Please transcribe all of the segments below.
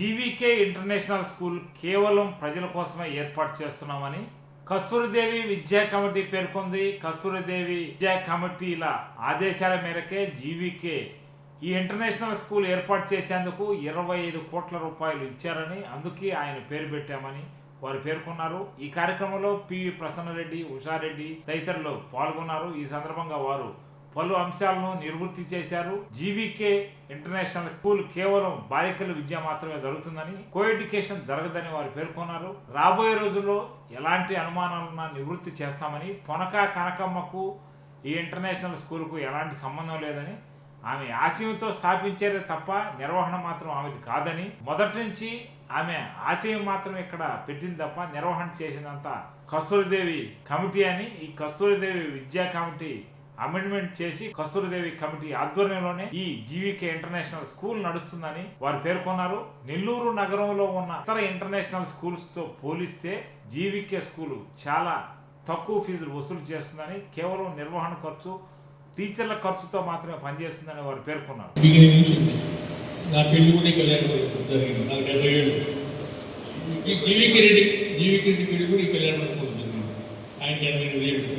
GVK international school కేవలం ప్రజల కోసమే ఏర్పాటు చేస్తున్నామని కస్తూరిదేవి విద్యా కమిటీ పేర్కొంది. కస్తూరిదేవి విద్యా కమిటీల ఆదేశాల మేరకే జీవీకే ఈ ఇంటర్నేషనల్ స్కూల్ ఏర్పాటు చేసేందుకు ఇరవై ఐదు కోట్ల రూపాయలు ఇచ్చారని అందుకే ఆయన పేరు పెట్టామని వారు పేర్కొన్నారు. ఈ కార్యక్రమంలో పివి ప్రసన్నరెడ్డి ఉషారెడ్డి తదితరులు పాల్గొన్నారు. ఈ సందర్భంగా వారు పలు అంశాలను నివృత్తి చేశారు. జీవీకే ఇంటర్నేషనల్ స్కూల్ కేవలం బాలికల విద్య మాత్రమే జరుగుతుందని కో ఎడ్యుకేషన్ జరగదని వారు పేర్కొన్నారు. రాబోయే రోజుల్లో ఎలాంటి అనుమానాలను నివృత్తి చేస్తామని పొనక కనకమ్మకు ఈ ఇంటర్నేషనల్ స్కూల్కు ఎలాంటి సంబంధం లేదని ఆమె ఆశయంతో స్థాపించారే తప్ప నిర్వహణ మాత్రం ఆమెది కాదని మొదటి నుంచి ఆమె ఆశయం మాత్రం ఇక్కడ పెట్టింది తప్ప నిర్వహణ చేసినంత కస్తూరిదేవి కమిటీ అని ఈ కస్తూరిదేవి విద్యా కమిటీ అమెండ్మెంట్ చేసి కస్తూరిదేవి కమిటీ ఆధ్వర్యంలోనే ఈ జీవికే ఇంటర్నేషనల్ స్కూల్ నడుస్తుందని వారు పేర్కొన్నారు. నెల్లూరు నగరంలో ఉన్న ఇతర ఇంటర్నేషనల్ స్కూల్స్తో పోలిస్తే జీవికే స్కూల్ చాలా తక్కువ ఫీజులు వసూలు చేస్తుందని కేవలం నిర్వహణ ఖర్చు టీచర్ల ఖర్చుతో మాత్రమే పనిచేస్తుందని వారు పేర్కొన్నారు. నా పెళ్ళి కూడా జరిగింది. నాకు డెబ్బై ఏళ్ళు. ఈ జీవికి రెడ్డి జీవికి రెడ్డి పెళ్ళి కూడా ఈ కళ్యాణ మండపం జరిగింది. ఆయన ఎనభై ఏళ్ళు.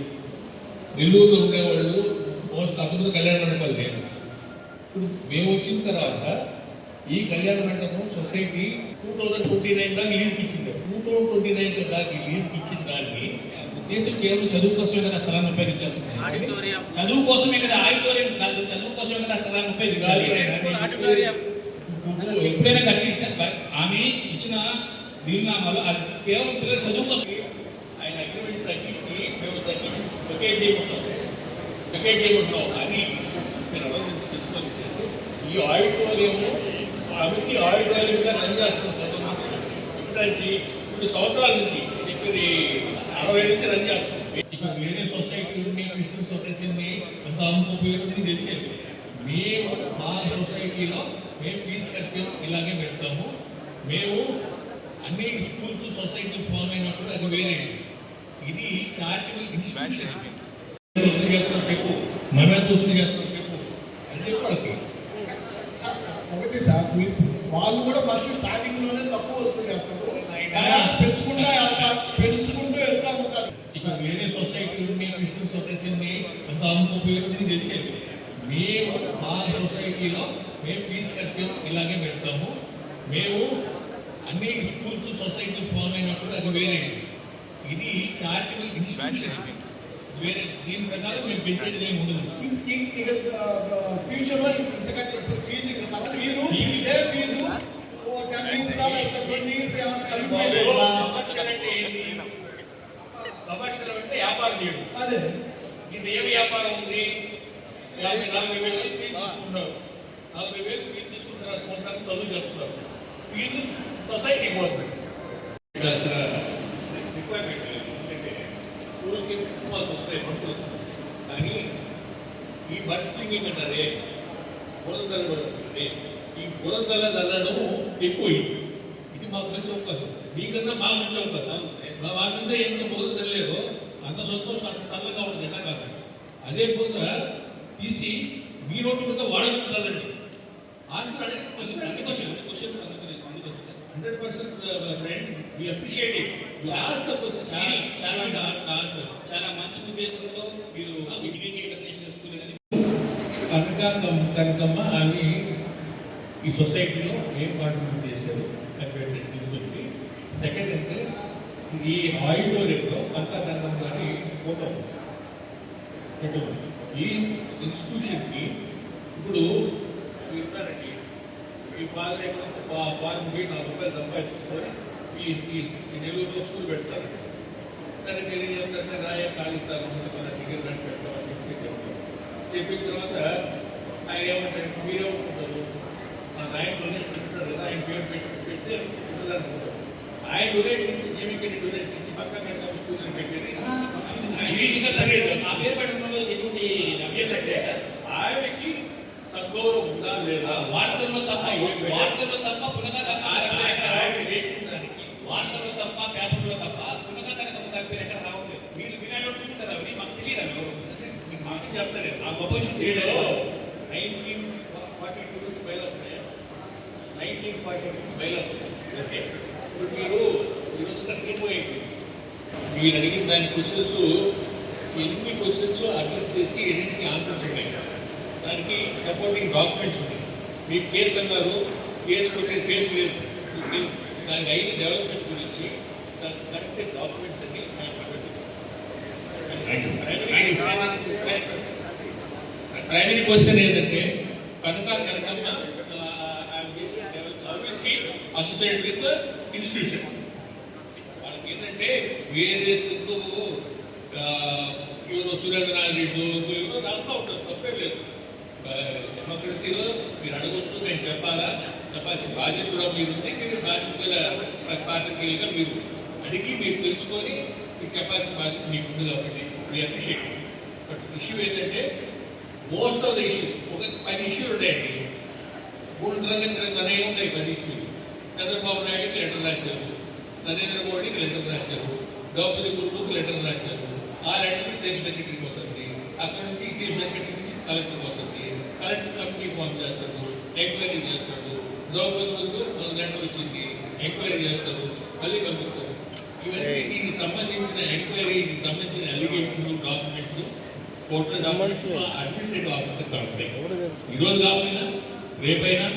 నెల్లూరులో ఉండేవాళ్ళు అప్పుడు కళ్యాణ మండపాలు లేవు. ఇప్పుడు మేము వచ్చిన తర్వాత ఈ కళ్యాణ మండపం society two thousand twenty nine దాకా లీజ్కి ఇచ్చింది. టూ థౌజండ్ ట్వంటీ నైన్ దాకా లీజ్కి ఇచ్చిన దాన్ని ఉద్దేశం కేవలం చదువు కోసమే కదా స్థలాన్ని ఉపయోగించాల్సింది. చదువు కోసమే కదా ఆడిటోరియం కాదు చదువు కోసమే కదా స్థలాన్ని ఉపయోగించాలి. ఎప్పుడైనా కట్టించారు ఆమె ఇచ్చిన వీలునామాలు అది కేవలం పిల్లలు చదువు కోసం ఆయన అగ్రిమెంట్ తగ్గించి మేము తగ్గించి ఒకే చేయమంటాం ఒకే చేయమంటాం అది నేను ఈ ఆడిటోరియం కమిటీ ఆడిటోరియంగా రన్ చేస్తున్నాం ఇప్పుడు సంవత్సరాల నుంచి ఇక్కడ అరవై నుంచి రన్ చేస్తున్నాం ఇక వేరే సొసైటీని క్రిస్టియన్ సొసైటీని అంత ఉపయోగించి తెలిసేది మేము మా సొసైటీలో మేము ఫీజు కట్టి ఇలాగే పెడతాము. మేము అన్ని స్కూల్స్ సొసైటీ ఫామ్ అయినప్పుడు అది వేరే. ఇది చారిటబుల్ ఇన్స్టిట్యూషన్ వసూలు చేస్తాం చెప్పు మనమే వసూలు చేస్తాం చెప్పు అని చెప్పు వాళ్ళకి ఒకటి సార్ వాళ్ళు కూడా ఫస్ట్ స్టార్టింగ్లోనే తక్కువ వస్తుంది పెంచుకుంటూ వెళ్తారు పెంచుకుంటూ వెళ్తా ఉంటారు ఇక వేరే సొసైటీని క్రిస్టియన్ సొసైటీని అంత ఉపయోగించి తెలిసేది మేము మా సొసైటీలో మేము ఫీజు కట్టి ఇలాగే పెడతాము. మేము అన్ని స్కూల్స్ సొసైటీ ఫామ్ అయినప్పుడు అది వేరే. ఇది చారిటబుల్ ఇన్స్టిట్యూషన్ వేరే దీని ప్రకారం మేము పెంచేది ఏమి ఉండదు ఫ్యూచర్లో ఎందుకంటే ఇప్పుడు ఫీజు మీరు ఇదే fee ten years twenty years ఏమైనా కలిపి కమర్షియల్ అంటే ఏంటి కమర్షియల్ అంటే వ్యాపారం చేయడం అదే ఇది ఏ వ్యాపారం ఉంది యాభై నలభై వేలు ఫీజు తీసుకుంటారు నలభై వేలు ఫీజు తీసుకుంటారు కొంటారు చదువు చెప్తున్నారు ఫీజు సొసైటీ గవర్నమెంట్ రిక్వైర్మెంట్ లేదు ఎందుకంటే ఊరికి కుటుంబాలు వస్తాయి మనుషులు కానీ ఈ బడ్ స్లింగింగ్ అంటారే బురదల పడుతుంది ఈ బురదల దల్లడం ఎక్కువైంది. ఇది మాకు మంచి అవకాశం మీకన్నా మాకు మంచి అవకాశం మా వాళ్ళంతా ఎంత బురద తెలియదో అంత సంతోషం అంత చల్లగా ఉంటుంది ఎండాకాలం అదే బురద తీసి మీ రోడ్డు మీద వాడ మీద ఆన్సర్ అడిగిన క్వశ్చన్ అన్ని question question hundred percent friend we appreciate it the question చాలా చాలా మంచి ఉద్దేశంతో మీరు ఇంటర్నేషనల్ స్కూల్ అనేది కనకమ్మ అని ఈ సొసైటీలో ఏం కాంట్రిబ్యూట్ చేశారు? తీసుకొచ్చి సెకండ్ అంటే ఈ ఆడిటోరియంలో కనక కనకమ్మ అని ఫోటో. ఫోటో. ఈ ఇన్స్టిట్యూషన్కి ఇప్పుడు ఇస్తారండి ఈ పాలు పాలు పోయి నాలుగు రూపాయలు సంపాదించుకొని నెల్లూరులో స్కూల్ పెడతారు. సరే మీరు ఏం చేస్తారంటే రాయ కాగితాలు మన దగ్గర పెట్టి పెట్టామని చెప్పి చెప్తారు చెప్పిన తర్వాత ఆయన ఏమంటారు? మీరే ఒప్పుకుంటారు. మా ఆయన డొనేషన్ ఇస్తున్నారు కదా ఆయన పేరు పెట్టి పెడితే ఉంటుంది అనుకుంటారు ఆయన డొనేషన్ జీవికి డొనేషన్ ఇచ్చి పక్క కనుక స్కూల్ పెట్టేది వీటిగా తెలియదు ఆ పేరు పెట్టడంలో ఎటువంటి ఏంటంటే ఆమెకి సద్గౌరవం ఉందా లేదా? వార్తల్లో తప్ప వార్తల్లో తప్ప పునగా ఆయన ఆయన చేసిన దానికి వార్తల్లో తప్ప పేపర్లో తప్ప పునగా కనుక దాని పేరు ఎక్కడ రావట్లేదు మీరు వినాయకుడు చూస్తారా అవి మాకు తెలియదు అవి ఎవరు. మాకు ఆ గొప్ప విషయం వీళ్ళు తెలియదు. నైన్టీన్ ఫార్టీ టూ నుంచి బయలుదేరాయి నైన్టీన్ నైన్టీన్ ఫార్టీ బయలు ఓకే. ఇప్పుడు మీరు ఈరోజు టీమో ఏంటి మీరు అడిగిన దాని క్వశ్చన్స్ ఎన్ని క్వశ్చన్స్ అడ్రస్ చేసి ఎన్నింటికి ఆన్సర్స్ ఉన్నాయి దానికి సపోర్టింగ్ డాక్యుమెంట్స్ ఉన్నాయి. మీకు కేసు అన్నారు కేసు కొట్టే కేసు లేదు. ఈ- దానికి అయిన డెవలప్మెంట్ గురించి దానికి కరెక్ట్ డాక్యుమెంట్స్ అన్ని ప్రైమరీ క్వశ్చన్ ఏంటంటే కనుక కనకమ్మ అసోసియేట్ విత్ ఇన్స్టిట్యూషన్ వాళ్ళకి ఏంటంటే వేరే సిద్ధు ఎవరో సురేంద్రనాథ్ రెడ్డి ఎవరో రాస్తూ ఉంటారు తప్పే లేదు. డెమోక్రసీలో మీరు అడగొచ్చు నేను చెప్పాలా? చెప్పాల్సి బాధ్యత కూడా మీరు ఉంది మీరు బాధ్యతల పాత్రికేయులుగా మీరు అడిగి మీరు తెలుసుకొని మీరు చెప్పాల్సిన బాధ్యత మీకు ఉంది కాబట్టి మీ అప్రిషియేట్ బట్ ఇష్యూ ఏంటంటే మోస్ట్ ఆఫ్ ద ఇష్యూ ఒక పది ఇష్యూలు ఉన్నాయండి మూడు తరగతి నిర్ణయం ఉన్నాయి పది ఇష్యూలు చంద్రబాబు నాయుడుకి లెటర్ రాశారు నరేంద్ర మోడీకి లెటర్ రాశారు ద్రౌపది ముర్ముకి లెటర్ రాశారు ఆ లెటర్ చీఫ్ సెక్రటరీకి వస్తుంది అక్కడ నుంచి చీఫ్ సెక్రటరీ నుంచి కలెక్టర్కి వస్తుంది కలెక్టర్ కమిటీ ఫామ్ చేస్తారు ఎంక్వైరీ చేస్తారు ద్రౌపది ముర్ము ఒక లెటర్ వచ్చింది ఎంక్వైరీ చేస్తారు మళ్ళీ పంపిస్తారు ఇవన్నీ సంబంధించిన ఎంక్వైరీకి సంబంధించిన అలిగేషన్లు డాక్యుమెంట్స్ కోర్టులో అడ్మినిస్ట్రేటివ్ ఆఫీసర్ ఉంటాయి ఈరోజు కాకపోయినా రేపైనా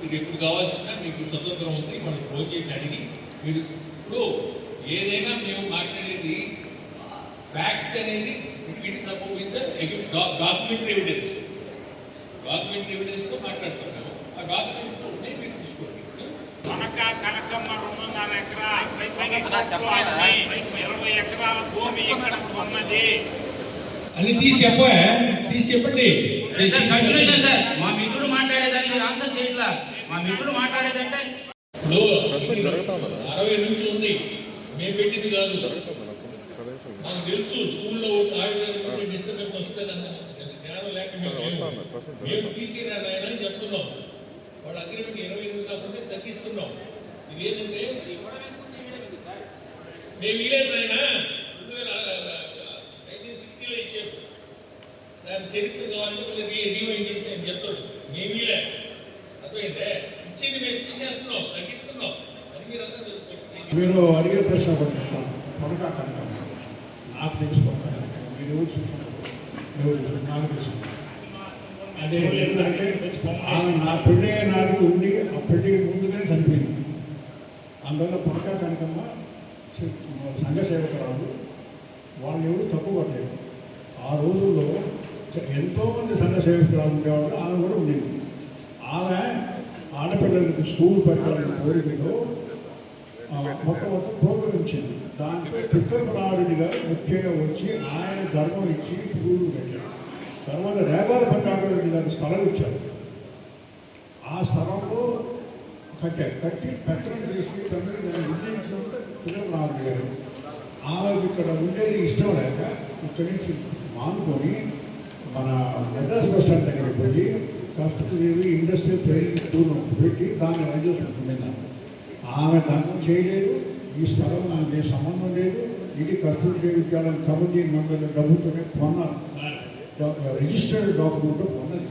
మీకు ఎప్పుడు కావాల్సిన మీకు స్వతంత్రం ఉంది మనం ఫోన్ చేసి అడిగి మీరు ఇప్పుడు ఏదైనా మేము మాట్లాడేది ఫ్యాక్ట్స్ అనేది ఇటు తప్పు విత్ డాక్యుమెంటరీ ఎవిడెన్స్ డాక్యుమెంటరీ ఎవిడెన్స్తో మాట్లాడుతున్నాము. ఆ డాక్యుమెంట్ ఉన్నాయి మీరు తీసుకోండి. కనక కనకమ్మ రెండున్నర ఎకరా అని తీసి చెప్పా తీసి చెప్పండి. సార్ మా మిత్రుడు మాట్లాడేదాన్ని మీరు ఆన్సర్ చేయట్లా? మా మిత్రుడు మాట్లాడేదంటే ఇప్పుడు అరవై నుంచి ఉంది. మేము పెట్టింది కాదు. నాకు తెలుసు స్కూల్లో జ్ఞానం లేక మేము నాయన అని చెప్తున్నాం. వాళ్ళ అగ్రిమెంట్ ఇరవై ఎనిమిది కాకుండా తగ్గిస్తున్నాం. ఇది ఏంటంటే మేము ఇలేదు నాయన రెండు వేల నైన్టీన్ సిక్స్టీలో ఇచ్చారు దాని చరిత్ర కావాలంటే చేసి అని చెప్తాడు. మేము ఇలే అర్థమైందే? ఇచ్చింది మేము తీసేస్తున్నాం తగ్గిస్తున్నాం. మీరు అంతా తెలుసుకోండి. మీరు అడిగే ప్రశ్న త్వరగా కనుక నాకు తెలుసుకోవాలి. మీరు ఎవరు? నాకు అదే ఏంటంటే నా పెళ్ళి నాటికి ఉండి ఆ పెళ్ళికి ముందుగానే చనిపోయింది. అందువల్ల పడక కనకమ్మ సంఘ సేవకురాలు వాళ్ళు ఎవరు తక్కువ పడలేదు ఆ రోజుల్లో ఎంతోమంది సంఘ సేవకురాలు ఉండేవాళ్ళు ఆమె కూడా ఉండేది. ఆమె ఆడపిల్లలకు స్కూల్ పెట్టాలని కోరికలో ఆ, మొట్టమొదటి ప్రోగ్రహించింది దాంట్లో పిక్కలరాయుడి గారు ముఖ్యంగా వచ్చి ఆయన ధర్మం ఇచ్చి పూలు పెట్టారు తర్వాత రేవాల పట్టాభిరెడ్డి గారు స్థలం ఇచ్చారు. ఆ స్థలంలో కట్టారు కట్టి పెత్తనం చేసి తండ్రి దాన్ని విజయించినంత పిల్లలరాయుడు గారు. ఆమె ఇక్కడ ఉండేది ఇష్టం లేక ఇక్కడి నుంచి మానుకొని మన మెడ్రాస్ బస్ స్టాండ్ దగ్గర పోయి కస్తూరి ఇండస్ట్రియల్ ట్రైనింగ్ టూర్ పెట్టి దాన్ని రన్ చేసుకుంటున్నాను ఆమె ధర్మం చేయలేదు. ఈ స్థలం నాకు సంబంధం లేదు. ఇది కస్తూరి విద్యాలయం కమిటీ మండలి డబ్బుతోనే కొన్నారు రిజిస్టర్డ్ డాక్యుమెంట్ కొన్నది.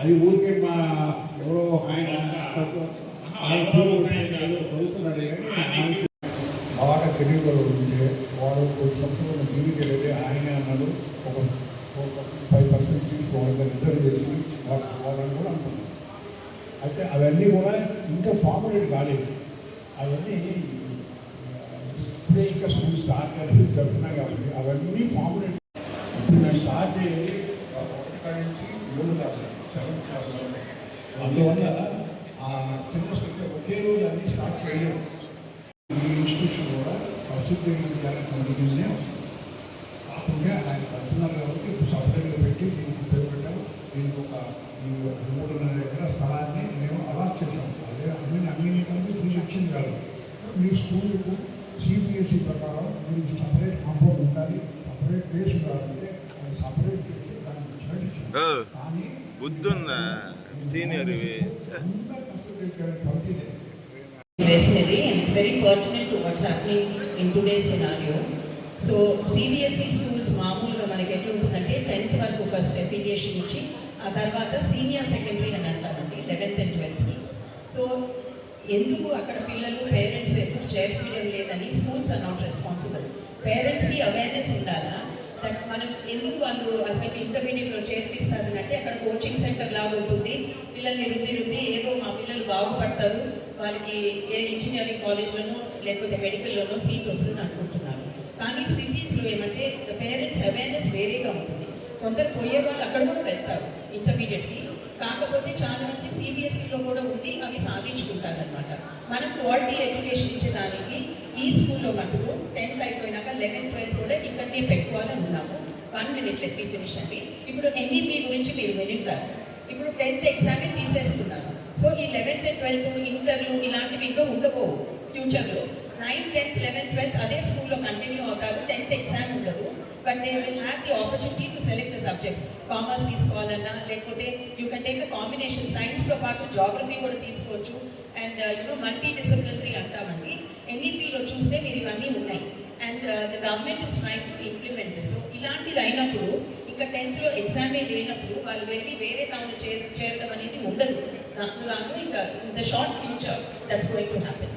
అది ఊరికే మా ఎవరో ఆయన బాగా తెలియగలరు ఉంటే వాడు సంవత్సరం దిగి వెళ్ళి ఆయన అన్నాడు ఒక four percent five percent seats వాళ్ళకి రిజర్వ్ చేసి వాళ్ళ వాళ్ళని కూడా అనుకున్నాను అయితే అవన్నీ కూడా ఇంకా ఫార్ములేట్ కాలేదు. అవన్నీ ఇప్పుడే ఇంకా స్కూల్ స్టార్ట్ చేసి చెప్తున్నా కాబట్టి అవన్నీ ఫార్ములేట్ ఇప్పుడు నేను స్టార్ట్ చేయాలి ఒకటి నుంచి ఏడు కాదు సెవెంత్ క్లాస్ అందువల్ల ఆ చిన్న స్కూల్ ఒకే రోజు అన్ని స్టార్ట్ చేయలేము ఈ ఇన్స్టిట్యూషన్ కూడా ప్రస్తుతం విద్యాలయం కమిటీనే వస్తుంది కాకుండా ఆయన కడుతున్నారు కాబట్టి ఇప్పుడు సపరేట్గా పెట్టి దీనికి పేరు పెట్టాము దీనికి ఒక ఈ మూడున్నర ఎకర స్థలాన్ని మేము అలాట్ చేసాము అదే అన్ని అన్ని కలిపి ఫీజు వచ్చింది కాదు మీ స్కూల్కు సిబిఎస్ఈ ప్రకారం దీనికి సపరేట్ కాంపౌండ్ ఉండాలి సపరేట్ ప్లేస్ ఉండాలంటే అది సపరేట్ చేసి దానికి ఓ, ఇచ్చాము కానీ బుద్ధుందా సీనియర్ ఇవి ఛే. అంతా కష్టపడి కమిటీనే వేసినది and it's pertinent to what's happening in today's scenario so CBSE schools మామూలుగా మనకి ఎట్లా ఉంటుందంటే టెన్త్ వరకు ఫస్ట్ ఎఫిలియేషన్ ఇచ్చి ఆ తర్వాత సీనియర్ సెకండరీ అని అంటామండి లెవెన్త్ అండ్ ట్వెల్త్కి సో ఎందుకు అక్కడ పిల్లలు పేరెంట్స్ ఎప్పుడు చేర్పించడం లేదని స్కూల్స్ ఆర్ నాట్ రెస్పాన్సిబుల్ పేరెంట్స్కి అవేర్నెస్ ఉండాలా? దట్ మనం ఎందుకు వాళ్ళు అసలు ఇంటర్మీడియట్లో చేర్పిస్తారు అంటే అక్కడ కోచింగ్ సెంటర్ లాగా ఉంటుంది. పిల్లల్ని రుద్ది రుద్ది ఏదో మా పిల్లలు బాగుపడతారు వాళ్ళకి ఏ ఇంజనీరింగ్ కాలేజ్లోనో లేకపోతే మెడికల్లోనో సీట్ వస్తుంది అనుకుంటున్నారు. కానీ సిటీస్లో ఏమంటే పేరెంట్స్ అవేర్నెస్ వేరేగా ఉంటుంది. కొందరు పోయే వాళ్ళు అక్కడ కూడా వెళ్తారు ఇంటర్మీడియట్కి కాకపోతే చాలా మంది సిబిఎస్ఈలో కూడా ఉండి అవి సాధించుకుంటారనమాట మనం క్వాలిటీ ఎడ్యుకేషన్ ఇచ్చేదానికి ఈ స్కూల్లో మటుకు టెన్త్ అయిపోయినాక లెవెన్త్ ట్వెల్త్ కూడా ఇక్కడనే పెట్టుకోవాలని ఉన్నాము. One minute let me finish అండి ఇప్పుడు ఎన్ఈపీ గురించి మీరు వినింటారు. ఇప్పుడు టెన్త్ ఎగ్జామే తీసేస్తున్నారు సో ఈ లెవెన్త్ ట్వెల్త్ ఇంటర్లు ఇలాంటివి ఇంకా ఉండబోవు ఫ్యూచర్లో నైన్త్ టెన్త్ లెవెన్త్ ట్వెల్త్ అదే స్కూల్లో కంటిన్యూ అవుతారు. టెన్త్ ఎగ్జామ్ ఉండదు. But they will have the opportunity to select the subjects commerce తీసుకోవాలన్నా లేకపోతే you can take a combination సైన్స్తో పాటు జాగ్రఫీ కూడా తీసుకోవచ్చు. అండ్ యూనో మల్టీ డిసిప్లినరీ అంటామండి. ఎన్ఈపీలో చూస్తే మీరు ఇవన్నీ ఉన్నాయి. And the government is trying to implement this so ఇలాంటిది అయినప్పుడు ఇంకా టెన్త్లో ఎగ్జామే లేనప్పుడు వాళ్ళు వెళ్ళి వేరే దానిలో చేర చేరడం అనేది ఉండదు. నాకు రాను ఇంకా in the short future that's going to happen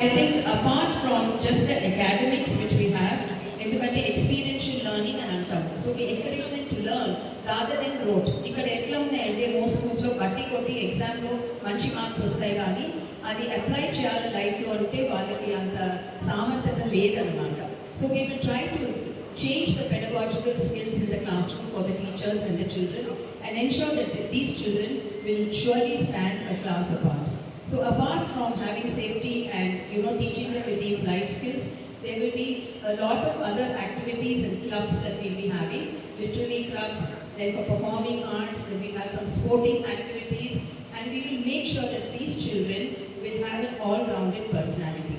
I think apart from just the academics which we have, ఎందుకంటే ఎక్స్పీరియన్షియల్ లెర్నింగ్ అని అంటాం so we encourage them to learn rather than rote ఇక్కడ ఎట్లా ఉన్నాయంటే మోస్ట్ స్కూల్స్లో బట్టి కొట్టి ఎగ్జామ్లో మంచి మార్క్స్ వస్తాయి కానీ అది అప్లై చేయాలి లైఫ్లో అంటే వాళ్ళకి అంత సామర్థ్యత లేదనమాట. So we will try to change the pedagogical skills in the classroom for the teachers and the children and ensure that th- these children will surely stand a class apart. So apart from having safety and you know teaching them with these life skills, there will be a lot of other activities and clubs that we'll be having, literary clubs, then for performing arts, then we have some sporting activities, and we will make sure that these children will have an all-rounded personality.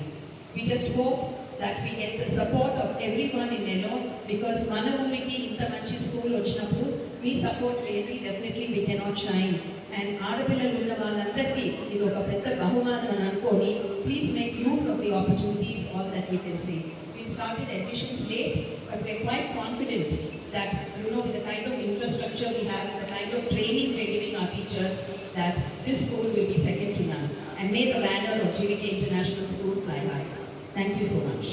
We just hope that we get the support of everyone in Nellore because మన ఊరికి ఇంత మంచి school వచ్చినప్పుడు మీ support లేదు definitely we cannot shine and ఆడపిల్లలు ఉన్న వాళ్ళందరికీ ఇది ఒక పెద్ద బహుమానం అని అనుకొని please make use of the opportunities all that we can see We started admissions late, but we're quite confident that, you know, with the kind of infrastructure we have, with the kind of training we're giving our teachers, that this school will be second to none. And may the banner of GVK International School fly high. Thank you so much.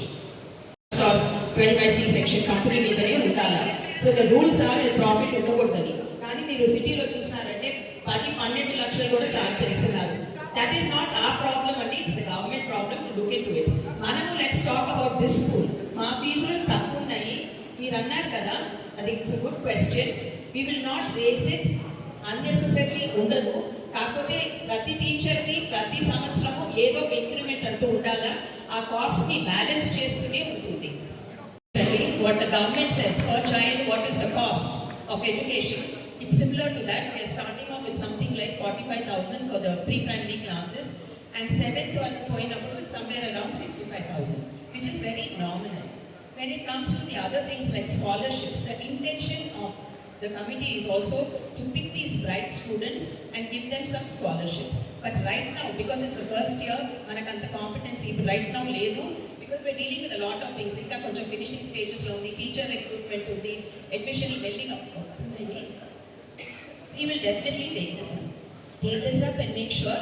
Twenty five C section company మీదనే ఉండాలి so the rules are profit ఉండకూడదని కానీ మీరు సిటీలో చూసినారంటే పది పన్నెండు లక్షలు కూడా ఛార్జ్ చేస్తున్నారు. That is not a problem అండి it's the government problem to look into it మనము let's talk about this school మా ఫీజులు తక్కువ ఉన్నాయి మీరు అన్నారు కదా అది it's good question we will not raise it unnecessary ఉండదు. కాకపోతే ప్రతి టీచర్కి ప్రతి సంవత్సరము ఏదో ఒక ఇంక్రిమెంట్ అంటూ ఉండాలా? ఆ కాస్ట్ని బ్యాలెన్స్ చేస్తూనే ఉంటుంది. What the government cess per child what is the cost of education it's similar to that we are starting off with something like 45000 for the pre-primary classes and seventh one going up with somewhere around 65000 which is very nominal when it comes to the other things like scholarships the intention of the committee is also to pick these bright students and give them some scholarship. But right now, because it's the first year, మనకంత competency ఇప్పుడు right now లేదు because we're dealing with a lot of things. ఇంకా కొంచెం finishing stages లో ఉంది, teacher recruitment ఉంది, admission building up He will definitely take this up. Take this up and make sure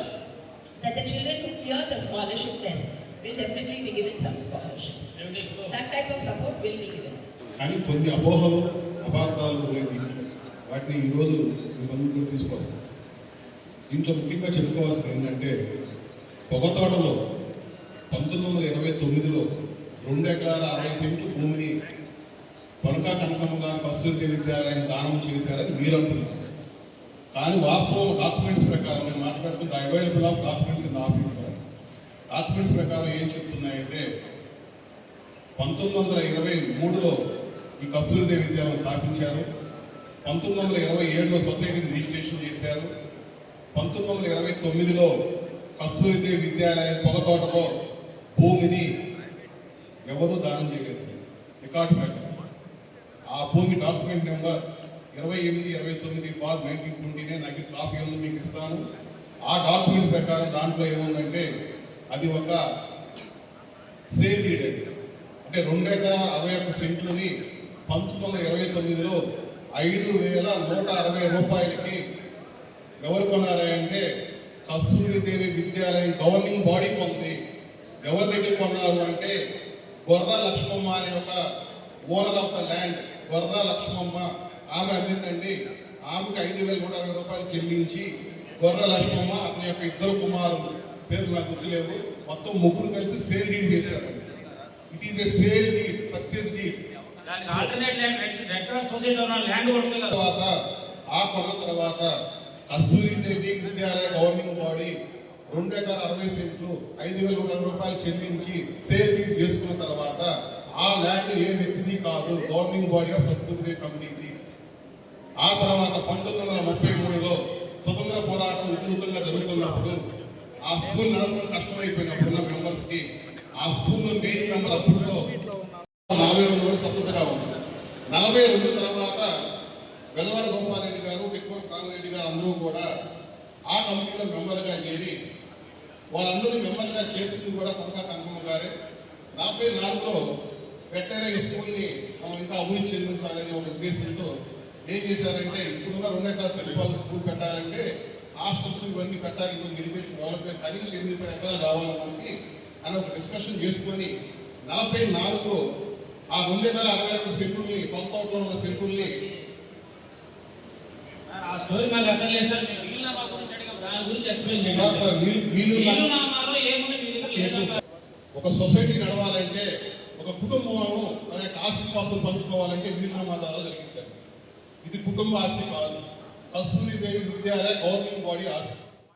that the children who clear the scholarship test will definitely be given some scholarships. That type of support will be given. కానీ కొన్ని అపోహలు అపార్థాలు ఉండేవి వాటిని ఈరోజు మీ ముందుకు తీసుకొస్తాం దీంట్లో ముఖ్యంగా చెప్పుకోవాల్సింది ఏంటంటే పొగతోటలో పంతొమ్మిది వందల ఇరవై తొమ్మిదిలో రెండు ఎకరాల అరవై సెంట్లు భూమిని పనుకా కనకమ్మ గారు కస్తూరి విద్యాలయాన్ని దానం చేశారని మీరు అంటున్నారు కానీ వాస్తవం డాక్యుమెంట్స్ ప్రకారం నేను మాట్లాడుతుంటే available of documents in office sir documents ప్రకారం ఏం చెప్తున్నాయంటే పంతొమ్మిది వందల ఇరవై మూడులో ఈ కస్తూరిదేవి విద్యాలయం స్థాపించారు. పంతొమ్మిది వందల ఇరవై ఏడులో సొసైటీని రిజిస్ట్రేషన్ చేశారు. పంతొమ్మిది వందల ఇరవై తొమ్మిదిలో కస్తూరిదేవి విద్యాలయం పొగతోటలో భూమిని ఎవరూ దానం చేయలేదు. రికార్డు ప్రకారం. ఆ భూమి డాక్యుమెంట్ నెంబర్ ఇరవై ఎనిమిది ఇరవై తొమ్మిది బార్ నైన్టీన్ ట్వంటీనే నాకు కాపీ ఉంది మీకు ఇస్తాను. ఆ డాక్యుమెంట్ ప్రకారం దాంట్లో ఏముందంటే అది ఒక సేల్ డీడ్ అండి. అంటే రెండు ఎకరాల అరవై ఒక్క సెంట్లని పంతొమ్మిది వందల ఇరవై తొమ్మిదిలో ఐదు వేల నూట అరవై రూపాయలకి ఎవరు కొన్నారా కస్తూరిదేవి విద్యాలయం గవర్నింగ్ బాడీ కొంది ఎవరి దగ్గర కొన్నారు అంటే గొర్ర లక్ష్మమ్మ అనే ఒక ఓనర్ ఆఫ్ ద ల్యాండ్ గొర్ర లక్ష్మమ్మ. ఆమె అమ్మిందండి ఆమెకు ఐదు వేల నూట అరవై రూపాయలు చెల్లించి గొర్ర లక్ష్మమ్మ అతని యొక్క ఇద్దరు కుమారులు పేరు నాకు గుర్తులేవు. మొత్తం ముగ్గురు కలిసి సేల్ డీడ్ చేశారు. It is a sale deed purchase deed తర్వాత ఆ కొన్న తర్వాత కస్తూరి దేవి విద్యాలయ గవర్నింగ్ బాడీ రెండు ఎకరాల అరవై సెంట్లు ఐదు వేల నూట రూపాయలు చెల్లించి సేల్ డీడ్ చేసుకున్న తర్వాత ఆ ల్యాండ్ ఏ వ్యక్తిది కాదు గవర్నింగ్ బాడీ ఆఫ్ కస్తూరి కమిటీది ఆ తర్వాత పంతొమ్మిది వందల ముప్పై మూడులో స్వతంత్ర పోరాటం ఉధృతంగా జరుగుతున్నప్పుడు ఆ స్కూల్ నడపడం కష్టమైపోయినప్పుడు ఉన్న మెంబర్స్కి ఆ స్కూల్లో మెయిన్ మెంబర్ అప్పట్లో నలభై రెండు వరకు స్వతంత్రగా ఉంది నలభై రెండు తర్వాత వెల్లవాడ గోపాలరెడ్డి గారు ఎక్కువ ప్రాణరెడ్డి గారు అందరూ కూడా ఆ కమిటీలో మెంబర్గా చేరి వాళ్ళందరూ మెంబర్గా చేసింది కూడా కొంత కనకమ్మ గారే. నలభై నాలుగులో వెటనరీ స్కూల్ని మనం ఇంకా అభివృద్ధి చెందించాలనే ఒక ఉద్దేశంతో ఏం చేశారంటే ఇప్పుడున్న రెండు ఎకరాల సరిపాలు స్కూల్ పెట్టాలంటే హాస్టల్స్ ఇవన్నీ పెట్టాలి కొంచెం ఎడ్యుకేషన్ డెవలప్మెంట్ కనీసం ఎనిమిది పది ఎకరాలు కావాలి మనకి అని ఒక డిస్కషన్ చేసుకొని నలభై నాలుగులో ఆ రెండు ఎకరాల అరవై ఒక్క సెంటుల్ని కొత్తలో ఉన్న సెంటుల్ని ఆ స్టోరీ మాకు అర్థం లేదు సార్. మీరు వీలునామా గురించి అడిగాం. దాని గురించి ఎక్స్ప్లెయిన్ సార్ చేయండి. సార్ వీలు వీలు వీలునామాలో ఏముంది? మీ దగ్గర లేదు ఒక సొసైటీ నడవాలంటే ఒక కుటుంబం అనే ఆస్తి పాస్తులు పంచుకోవాలంటే వీలునామా ద్వారా జరిగిందండి ఇది కుటుంబ ఆస్తి కాదు కస్తూరి దేవి విద్యాలయ గవర్నింగ్ బాడీ ఆస్తి